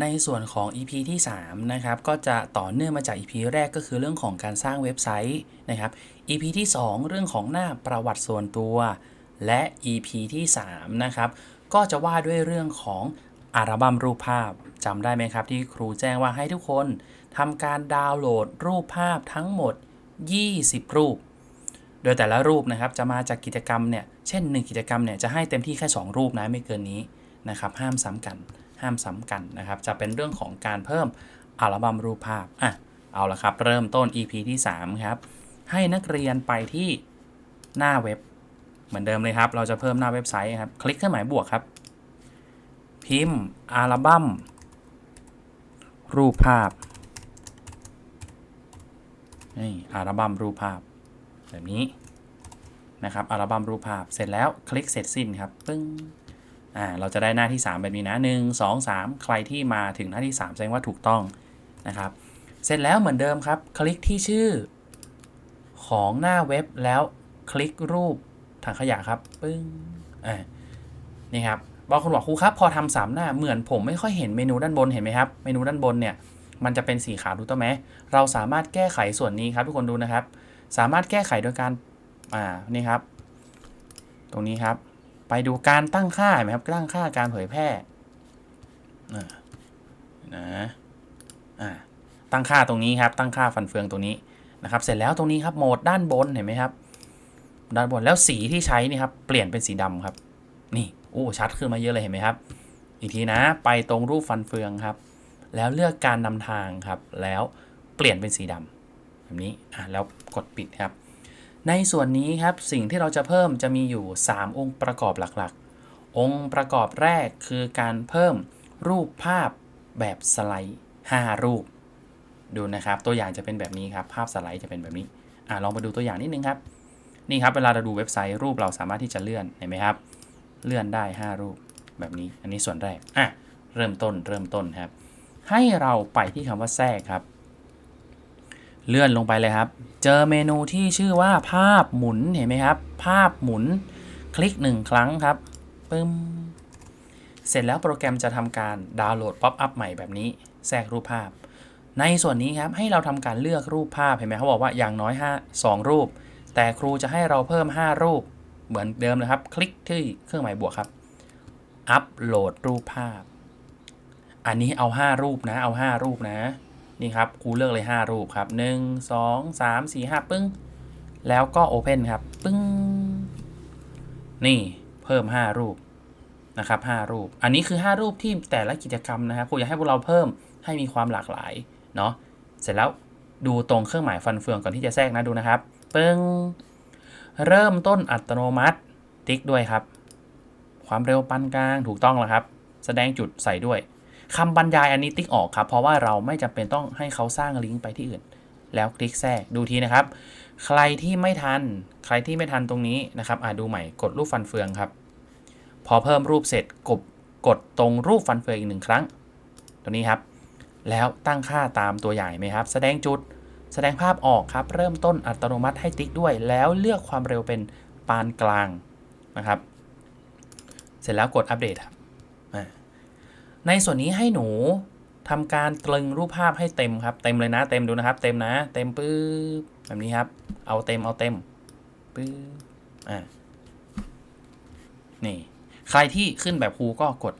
ในส่วนของ EP ที่3นะครับก็จะต่อเนื่องมาจาก EP แรกก็คือเรื่องของการสร้างเว็บไซต์นะครับ EP ที่ 2 เรื่องของหน้าประวัติส่วนตัว และ EP ที่3นะครับก็จะว่าด้วยเรื่องของอัลบั้มรูปภาพจำได้ไหมครับ ที่ครูแจ้งว่าให้ทุกคนทำการดาวน์โหลดรูปภาพทั้งหมด 20 รูป โดยแต่ละรูปนะครับจะมาจากกิจกรรมเนี่ยเช่น 1 กิจกรรมเนี่ยจะให้เต็มที่แค่ 2 รูปนะไม่เกินนี้นะครับห้ามซ้ำกัน ห้ามซ้ำกันนะครับ จะเป็นเรื่องของการเพิ่มอัลบั้มรูปภาพอะเอาละครับ เริ่มต้น EP ที่ 3 ครับ ให้นักเรียนไปที่หน้าเว็บ เหมือนเดิมเลยครับ เราจะเพิ่มหน้าเว็บไซต์ครับ คลิกเครื่องหมายบวกครับ พิมพ์อัลบั้มรูปภาพนี่อัลบั้มรูปภาพ แบบนี้นะครับอัลบั้มรูปภาพเสร็จแล้วคลิกเสร็จสิ้นครับปึ้ง อ่าเราจะได้หน้าที่ 3 แบบนี้นะ 1 2 3 ใครที่มาถึงหน้าที่ 3 แสดงว่าถูกต้องนะครับ เสร็จแล้วเหมือนเดิมครับ คลิกที่ชื่อ ของหน้าเว็บแล้วคลิกรูปถังขยะครับปึ้งอ่านี่ครับบางคนบอกครูครับ พอทำสามหน้าเหมือนผมไม่ค่อยเห็นเมนูด้านบนเห็นไหมครับ เมนูด้านบนเนี่ยมันจะเป็นสีขาวดูต้อไหมเราสามารถแก้ไขส่วนนี้ครับ ทุกคนดูนะครับ สามารถแก้ไขโดยการอ่านี่ครับ ตรงนี้ครับ ไปดูการตั้งค่าเห็นไหมครับ ตั้งค่าการเผยแพร่นะอ่าตั้งค่าตรงนี้ครับ ตั้งค่าฟันเฟืองตรงนี้นะครับ เสร็จแล้วตรงนี้ครับโหมดด้านบนเห็นไหมครับ ด้านบนแล้วสีที่ใช้นี่ครับ เปลี่ยนเป็นสีดำครับ นี่โอ้ชัดขึ้นมาเยอะเลยเห็นไหมครับ อีกทีนะ ไปตรงรูปฟันเฟืองครับ แล้วเลือกการนำทางครับ แล้วเปลี่ยนเป็นสีดำแบบนี้อ่าแล้วกดปิดครับ ในส่วนนี้ครับสิ่งที่เราจะเพิ่มจะมีอยู่ 3 องค์ประกอบหลักๆ องค์ประกอบแรกคือการเพิ่มรูปภาพแบบสไลด์ 5 รูป ดูนะครับ ตัวอย่างจะเป็นแบบนี้ครับ ภาพสไลด์จะเป็นแบบนี้อ่าลองมาดูตัวอย่างนิดนึงครับ นี่ครับเวลาเราดูเว็บไซต์รูปเราสามารถที่จะเลื่อนเห็นไหมครับ เลื่อนได้ 5 รูปแบบนี้ อันนี้ส่วนแรกอะเริ่มต้นเริ่มต้นครับ ให้เราไปที่คำว่าแทรกครับ เลื่อนลงไปเลยครับ เจอเมนูที่ชื่อว่าภาพหมุนเห็นไหมครับ ภาพหมุนคลิกหนึ่งครั้งครับปึ้มเสร็จแล้วโปรแกรมจะทำการดาวน์โหลดป๊อปอัพใหม่แบบนี้แทรกรูปภาพ ในส่วนนี้ครับให้เราทำการเลือกรูปภาพเห็นไหมเขาบอกว่าอย่างน้อย 5 2 รูป แต่ครูจะให้เราเพิ่ม 5 รูปเหมือนเดิมเลยครับ คลิกที่เครื่องหมายบวกครับ อัปโหลดรูปภาพ อันนี้เอา 5 รูปนะ เอา 5 รูปนะ นี่ครับครูเลือกเลย 5 รูปครับ 1 2 3 4 5 ปึ้ง แล้วก็ Open ครับ ปึ้ง นี่เพิ่ม 5 รูปนะครับ5รูป อันนี้คือ 5 รูปที่แต่ละกิจกรรมนะครับครูอยากให้พวกเราเพิ่มให้มีความหลากหลายเนาะเสร็จแล้วดูตรงเครื่องหมายฟันเฟืองก่อนที่จะแทรกนะดูนะครับ ปึ้ง เริ่มต้นอัตโนมัติติ๊กด้วยครับ ความเร็วปานกลางถูกต้องแล้วครับ แสดงจุดใส่ด้วย คำบรรยายอันนี้ติ๊กออกครับ เพราะว่าเราไม่จำเป็นต้องให้เขาสร้างลิงก์ไปที่อื่น แล้วคลิกแทรกดูทีนะครับ ใครที่ไม่ทัน ใครที่ไม่ทันตรงนี้นะครับอ่าดูใหม่กดรูปฟันเฟืองครับ พอเพิ่มรูปเสร็จกดกดตรงรูปฟันเฟืองอีกหนึ่งครั้งตัวนี้ครับ แล้วตั้งค่าตามตัวใหญ่ไหมครับ แสดงจุดแสดงภาพออกครับ เริ่มต้นอัตโนมัติให้ติ๊กด้วย แล้วเลือกความเร็วเป็นปานกลางนะครับ เสร็จแล้วกดอัปเดตครับ ในส่วนนี้ให้หนูทำการตรึงรูปภาพให้เต็มครับ เต็มเลยนะ เต็มดูนะครับ เต็มนะ เต็มปื๊บแบบนี้ครับ เอาเต็มเอาเต็มปื๊บอ่านี่ ใครที่ขึ้นแบบครูก็กด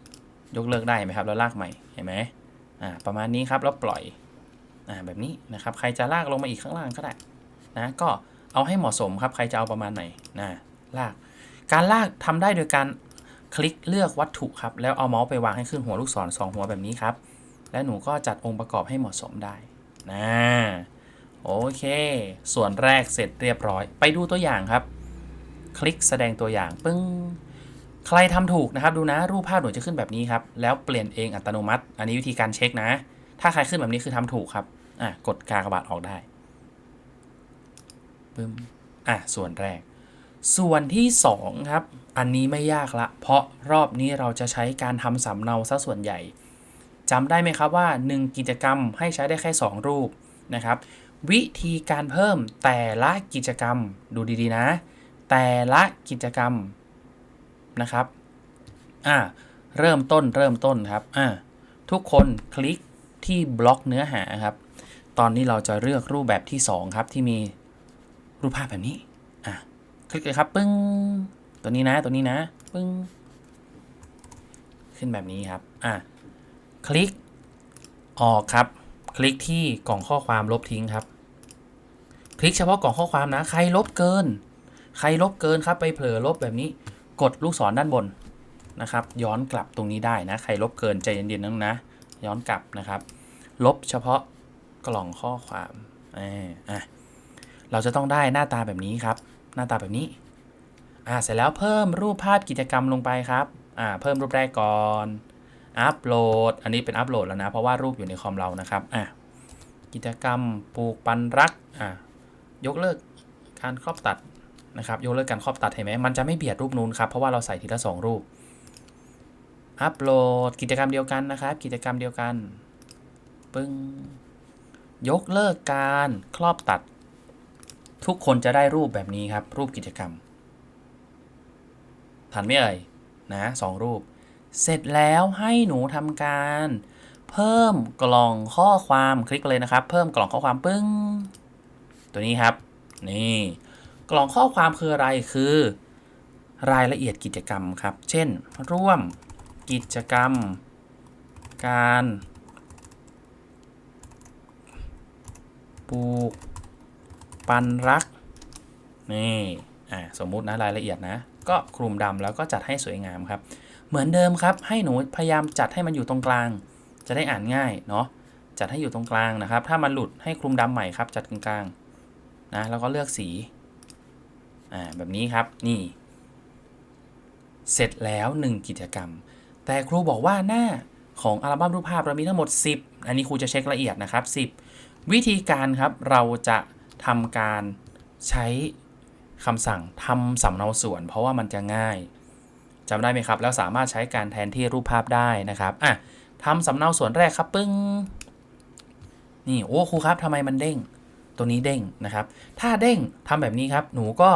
ยกเลิกได้ไหมครับ แล้วลากใหม่เห็นไหมอ่าประมาณนี้ครับแล้วปล่อยอ่าแบบนี้นะครับ ใครจะลากลงมาอีกข้างล่างก็ได้นะก็เอาให้เหมาะสมครับ ใครจะเอาประมาณไหนนะลาก การลากทำได้โดยการ คลิกเลือกวัตถุครับ แล้วเอาเมาส์ไปวางให้ขึ้นหัวลูกศรสองหัวแบบนี้ครับ และหนูก็จัดองค์ประกอบให้เหมาะสมได้นะโอเค ส่วนแรกเสร็จเรียบร้อย ไปดูตัวอย่างครับ คลิกแสดงตัวอย่างปึ้งใครทำถูกนะครับดูนะรูปภาพหนูจะขึ้นแบบนี้ครับ แล้วเปลี่ยนเองอัตโนมัติ อันนี้วิธีการเช็คนะ ถ้าใครขึ้นแบบนี้คือทำถูกครับอะกดกากบาทออกได้ปึ้มอะส่วนแรก ส่วนที่ 2 ครับ อันนี้ไม่ยากละ เพราะรอบนี้เราจะใช้การทำสำเนาซะส่วนใหญ่จำได้ไหมครับว่า 1 กิจกรรมให้ใช้ได้แค่ 2 รูปนะครับ วิธีการเพิ่มแต่ละกิจกรรมดูดีๆนะ แต่ละกิจกรรมนะครับอ่าเริ่มต้นเริ่มต้นครับอ่าทุกคนคลิกที่บล็อกเนื้อหาครับ ตอนนี้เราจะเลือกรูปแบบที่ 2 ครับที่มีรูปภาพแบบนี้อะ คลิกเลยครับ ปึ้ง ตัวนี้นะ ตัวนี้นะ ปึ้ง ขึ้นแบบนี้ครับ อะ คลิก ออกครับ คลิกที่กล่องข้อความลบทิ้งครับ คลิกเฉพาะกล่องข้อความนะ ใครลบเกิน ใครลบเกินครับ ไปเผลอลบแบบนี้ กดลูกศรด้านบนนะครับ ย้อนกลับตรงนี้ได้นะ ใครลบเกินใจเย็นๆนั่งนะ ย้อนกลับนะครับ ลบเฉพาะกล่องข้อความอ่าเราจะต้องได้หน้าตาแบบนี้ครับ หน้าตาแบบนี้อ่าเสร็จแล้วเพิ่มรูปภาพกิจกรรมลงไปครับอ่าเพิ่มรูปแรกก่อนอัปโหลด อันนี้เป็นอัปโหลดแล้วนะ เพราะว่ารูปอยู่ในคอมเรานะครับอะกิจกรรมปลูกปันรักอะยกเลิกการครอบตัดนะครับ ยกเลิกการครอบตัดเห็นไหมมันจะไม่เบียดรูปนู้นครับ เพราะว่าเราใส่ทีละสองรูป อัปโหลดกิจกรรมเดียวกันนะครับ กิจกรรมเดียวกัน ปึ้ง ยกเลิกการครอบตัด ทุกคนจะได้รูปแบบนี้ครับ รูปกิจกรรมทันไหมเอ่ยนะสองรูป เสร็จแล้วให้หนูทำการ เพิ่มกล่องข้อความคลิกเลยนะครับ เพิ่มกล่องข้อความปึ้ง ตัวนี้ครับ นี่ กล่องข้อความคืออะไรคือ รายละเอียดกิจกรรมครับ เช่น ร่วมกิจกรรม การปลูก ปันรัก นี่อ่าสมมุตินะรายละเอียดนะ ก็คลุมดำแล้วก็จัดให้สวยงามครับ เหมือนเดิมครับ ให้หนูพยายามจัดให้มันอยู่ตรงกลาง จะได้อ่านง่ายเนาะจัดให้อยู่ตรงกลางนะครับ ถ้ามันหลุดให้คลุมดำใหม่ครับ จัดกลางนะแล้วก็เลือกสีอ่าแบบนี้ครับนี่ เสร็จแล้ว 1 กิจกรรม แต่ครูบอกว่าหน้าของอัลบั้มรูปภาพเรามีทั้งหมด 10 อันนี้ครูจะเช็คละเอียดนะครับ 10 วิธีการครับเราจะ ทำการใช้คำสั่งทำสำเนาส่วน เพราะว่ามันจะง่ายจำได้ไหมครับ แล้วสามารถใช้การแทนที่รูปภาพได้นะครับอะทำสำเนาส่วนแรกครับปึ้งนี่โอ้ครูครับทำไมมันเด้ง ตัวนี้เด้งนะครับ ถ้าเด้งทำแบบนี้ครับ หนูก็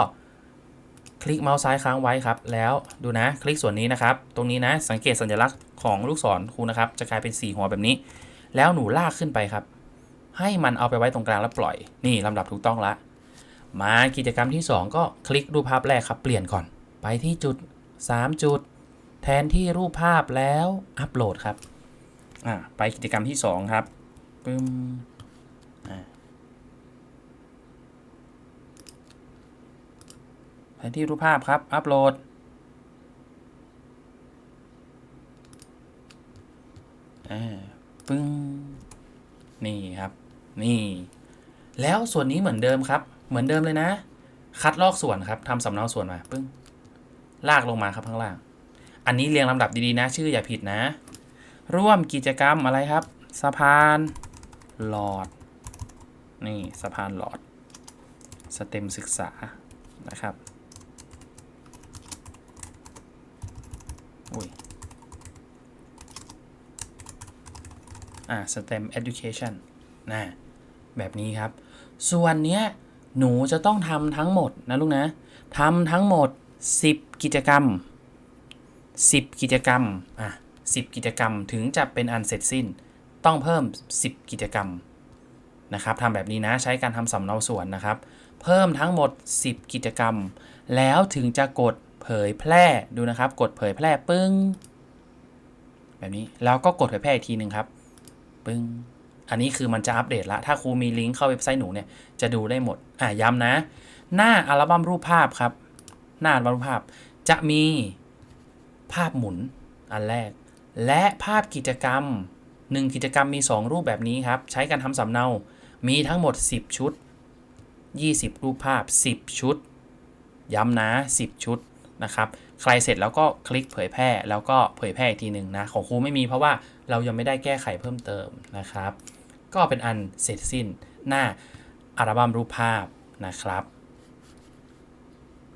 คลิกเมาส์ซ้ายค้างไว้ครับ แล้วดูนะคลิกส่วนนี้นะครับ ตรงนี้นะสังเกตสัญลักษณ์ของลูกศรครูนะครับ จะกลายเป็นสีหัวแบบนี้ แล้วหนูลากขึ้นไปครับ ให้มันเอาไปไว้ตรงกลางแล้วปล่อย นี่ลำดับถูกต้องละ มากิจกรรมที่ 2 ก็คลิกรูปภาพแรกครับ เปลี่ยนก่อน ไปที่จุด 3 จุด แทนที่รูปภาพแล้วอัปโหลดครับอ่าไปกิจกรรมที่ 2 ครับปึ้มอ่าแทนที่รูปภาพครับ อัปโหลด อ่า ปึ้ง นี่ครับ นี่ แล้วส่วนนี้เหมือนเดิมครับ เหมือนเดิมเลยนะ คัดลอกส่วนครับทำสำเนาส่วนมาปึ้งลากลงมาครับข้างล่าง อันนี้เรียงลำดับดีๆนะ ชื่ออย่าผิดนะ ร่วมกิจกรรมอะไรครับ สะพานหลอด นี่สะพานหลอด สเต็มศึกษานะครับอุ้ยอ่า STEM education นะ แบบนี้ครับ ส่วนเนี้ยหนูจะต้องทำทั้งหมดนะลูกนะทำทั้งหมด 10 กิจกรรม 10 กิจกรรมอะ10 กิจกรรมถึงจะเป็นอันเสร็จสิ้น ต้องเพิ่ม 10 กิจกรรมนะครับทำแบบนี้นะใช้การทำสำเนาส่วนนะครับ เพิ่มทั้งหมด 10 กิจกรรม แล้วถึงจะกดเผยแพร่ดูนะครับ กดเผยแพร่ปึ้ง แบบนี้แล้วก็กดเผยแพร่อีกทีหนึ่งครับ ปึ้ง อันนี้คือมันจะอัปเดตละ ถ้าครูมีลิงก์เข้าเว็บไซต์หนูเนี่ยจะดูได้หมด อะย้ำนะ หน้าอัลบั้มรูปภาพครับ หน้าอัลบั้มรูปภาพจะมีภาพหมุนอันแรก และภาพกิจกรรม 1 กิจกรรมมี 2 รูปแบบนี้ครับ ใช้การทำสำเนา มีทั้งหมด 10 ชุด 20 รูปภาพ 10 ชุด ย้ำนะ 10 ชุดนะครับ ใครเสร็จแล้วก็คลิกเผยแพร่แล้วก็เผยแพร่อีกทีหนึ่งนะ ของครูไม่มีเพราะว่าเรายังไม่ได้แก้ไขเพิ่มเติมนะครับ ก็เป็นอันเสร็จสิ้นหน้าอัลบั้มรูปภาพนะครับ